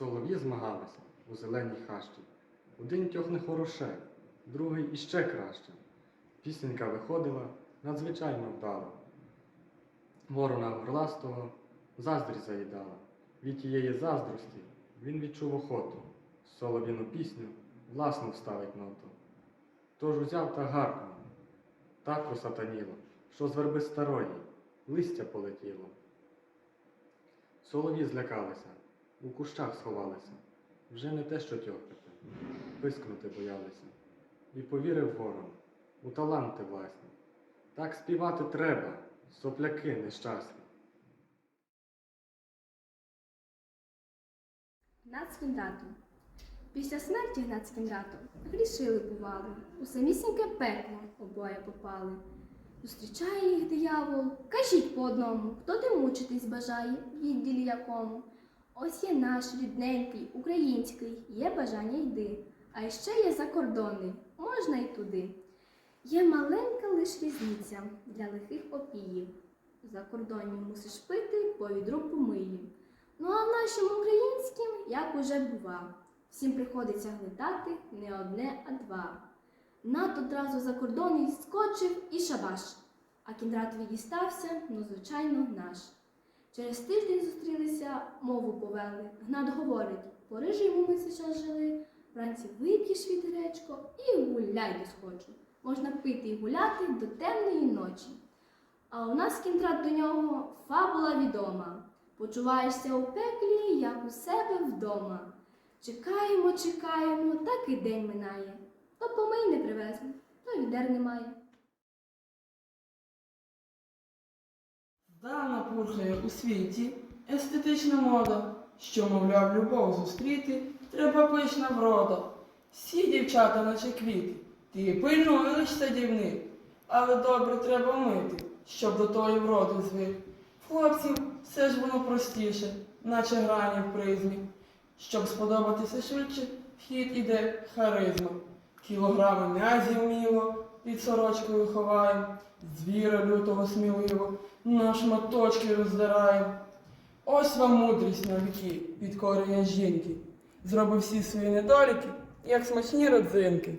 Солов'ї змагалися у зеленій хащі. Один тьохне хороше, другий іще краще. Пісенька виходила надзвичайно вдало. Ворона горластого заздрість заїдала. Від тієї заздрості він відчув охоту. Солов'їну пісню власну вставить ноту. Тож узяв та гаркнув. Так осатаніло, що з верби старої листя полетіло. Солов'ї злякалися, у кущах сховалися. Вже не те, що тьохкати, пискнути боялися. І повірив ворон у таланти власні. Так співати треба, сопляки нещасні. Гнат з. Після смерті Гнат з грішили бували, у самісіньке пекло обоє попали. Зустрічає їх диявол, кажіть по одному, хто де мучитись бажає, в якому. Ось є наш рідненький, український, є бажання йди, а ще є закордонний, можна й туди. Є маленька лиш різниця для лихих опіїв. За кордонні мусиш пити по відру помиїв. Ну а в нашому українським, як уже бува, всім приходиться глитати не одне, а два. Над одразу за кордон скочив і шабаш, а кіндратові дістався, ну, звичайно, наш. Через тиждень зустрілися, мову повели. Гнат говорить, по рижому ми час жили, вранці вип'єш відречко і гуляй до схочу. Можна пити і гуляти до темної ночі. А у нас кіндрат до нього фабула відома. Почуваєшся у пеклі, як у себе вдома. Чекаємо, чекаємо, так і день минає. То помий не привезли, то відер немає. Здавна у світі естетична мода, що, мовляв, любов зустріти, треба пишна врода. Всі дівчата, наче квіти, ти пильнуй лиш садівник, але добре треба мити, щоб до тої вроди звик. Хлопців все ж воно простіше, наче грані в призмі. Щоб сподобатися швидше, в хід іде харизма. Кілограми м'язів міло під сорочкою ховаєм, звіра лютого сміливо на шматочки роздираєм. Ось вам мудрість на віки, підкорення жінки. Зробив всі свої недоліки, як смачні родзинки.